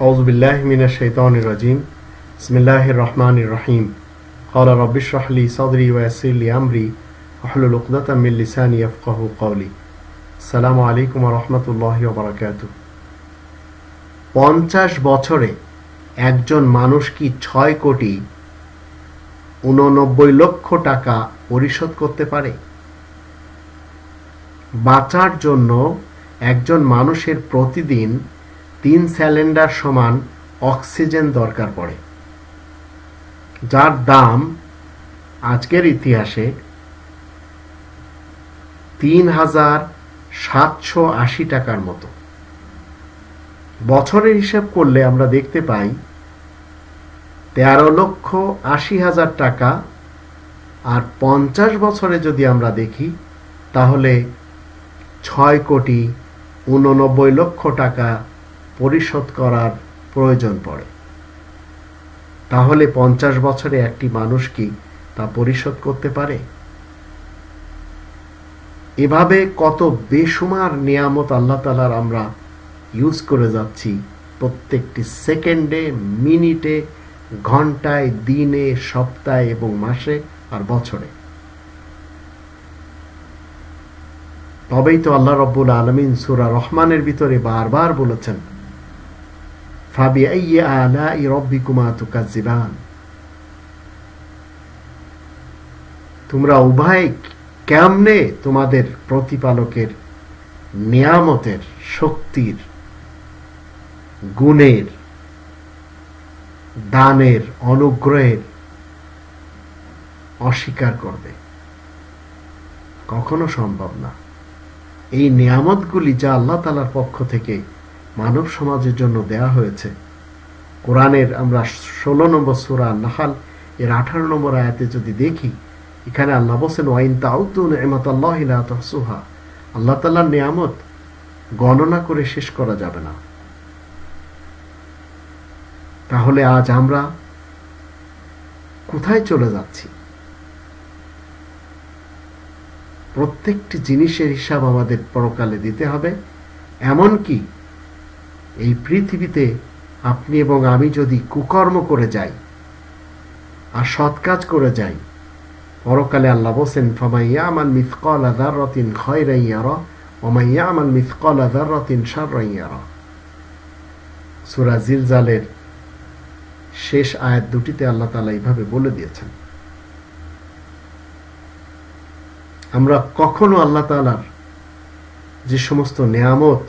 أعوذ بالله من الشيطان الرجيم بسم الله الرحمن الرحيم قال رب اشرح لي صدري ويسر لي أمري واحلل عقدة من لساني يفقه قولي السلام عليكم ورحمة الله وبركاته পঞ্চাশ বছরে একজন মানুষ কি ছয় কোটি উননব্বই লক্ষ টাকা পরিশোধ করতে পারে বাঁচার জন্য একজন মানুষের প্রতিদিন তিন সিলিন্ডার সমান অক্সিজেন দরকার পড়ে, যার দাম আজকের ইতিহাসে তিন হাজার সাতশো আশি টাকার মতো। বছরের হিসাব করলে আমরা দেখতে পাই তেরো লক্ষ আশি হাজার টাকা, আর পঞ্চাশ বছরে যদি আমরা দেখি, তাহলে ছয় কোটি উননব্বই লক্ষ টাকা পরিশোধ করার প্রয়োজন পড়ে। তাহলে পঞ্চাশ বছরে একটি মানুষ কি তা পরিশোধ করতে পারে? এভাবে কত বেসুমার নিয়ামত আল্লাহ তালার আমরা ইউজ করে যাচ্ছি প্রত্যেকটি সেকেন্ডে, মিনিটে, ঘন্টায়, দিনে, সপ্তাহে এবং মাসে আর বছরে। তবেই তো আল্লাহ রব্বুল আলমিন সুরা রহমানের ভিতরে বারবার বলেছেন আলা ই রব্বিকুমা তুকাজিবান তোমরা উভয় কেমনে তোমাদের প্রতিপালকের নিয়ামতের শক্তির, গুণের, দানের অনুগ্রহের অস্বীকার করবে? কখনো সম্ভব না। এই নিয়ামতগুলি যা আল্লাহ তালার পক্ষ থেকে মানব সমাজের জন্য দেয়া হয়েছে। কোরআনের আমরা ষোলো নম্বর সুরা নাহাল, এর আঠারো নম্বর আয়াতে যদি দেখি, এখানে আল্লাহ বসেন ওয়াইন তাউদ্দুন এমত আল্লাহ সুহা আল্লাহ তাল্লার নিয়ামত গণনা করে শেষ করা যাবে না। তাহলে আজ আমরা কোথায় চলে যাচ্ছি? প্রত্যেকটি জিনিসের হিসাব আমাদের পরকালে দিতে হবে, এমনকি এই পৃথিবীতে আপনি এবং আমি যদি কুকর্ম করে যাই আর সৎ কাজ করে যাই, পরকালে আল্লাহ বসেন ফামাইয়া আমার মিসকল আদার রতিন আমার মিসকল আদার রতিন সার রাইয়ার সুরা জিলজালের শেষ আয়াত দুটিতে আল্লাহ তালা এইভাবে বলে দিয়েছেন। আমরা কখনো আল্লাহ তালার যে সমস্ত নেয়ামত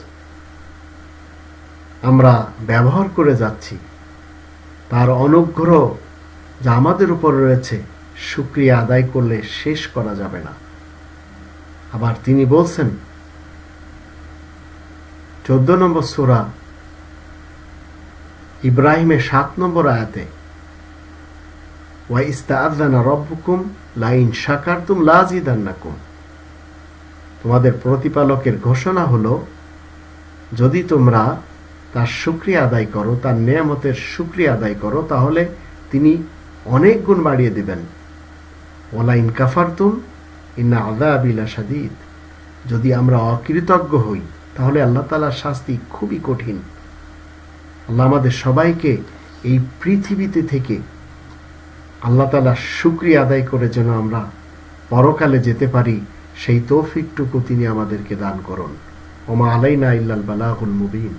আমরা ব্যবহার করে যাচ্ছি। তার অনুগ্রহ যা আমাদের উপর রয়েছে সুক্রিয়া আদায় করলে শেষ করা যাবে না। আবার তিনি বলছেন, চোদ্দ নম্বর সুরা ইব্রাহিমের সাত নম্বর আয়াতে রব্বুকুম লাইন শাকারতুম লাজিদান্নাকুম তোমাদের প্রতিপালকের ঘোষণা হলো, যদি তোমরা তার সুক্রিয়া আদায় করো, তার নিয়ামতের সুক্রিয়া আদায় করো, তাহলে তিনি অনেক গুণ বাড়িয়ে দিবেন। ওলাইন কাফারতুম, ইন্না আদা আবিলা সাদিদ যদি আমরা অকৃতজ্ঞ হই, তাহলে আল্লাহ তালার শাস্তি খুবই কঠিন। আল্লাহ আমাদের সবাইকে এই পৃথিবীতে থেকে আল্লাহ তালা সুক্রিয়া আদায় করে যেন আমরা পরকালে যেতে পারি, সেই তৌফিকটুকু তিনি আমাদেরকে দান করুন। ওমা আলাইনা ইল্লাল বালাহুল মুবিন।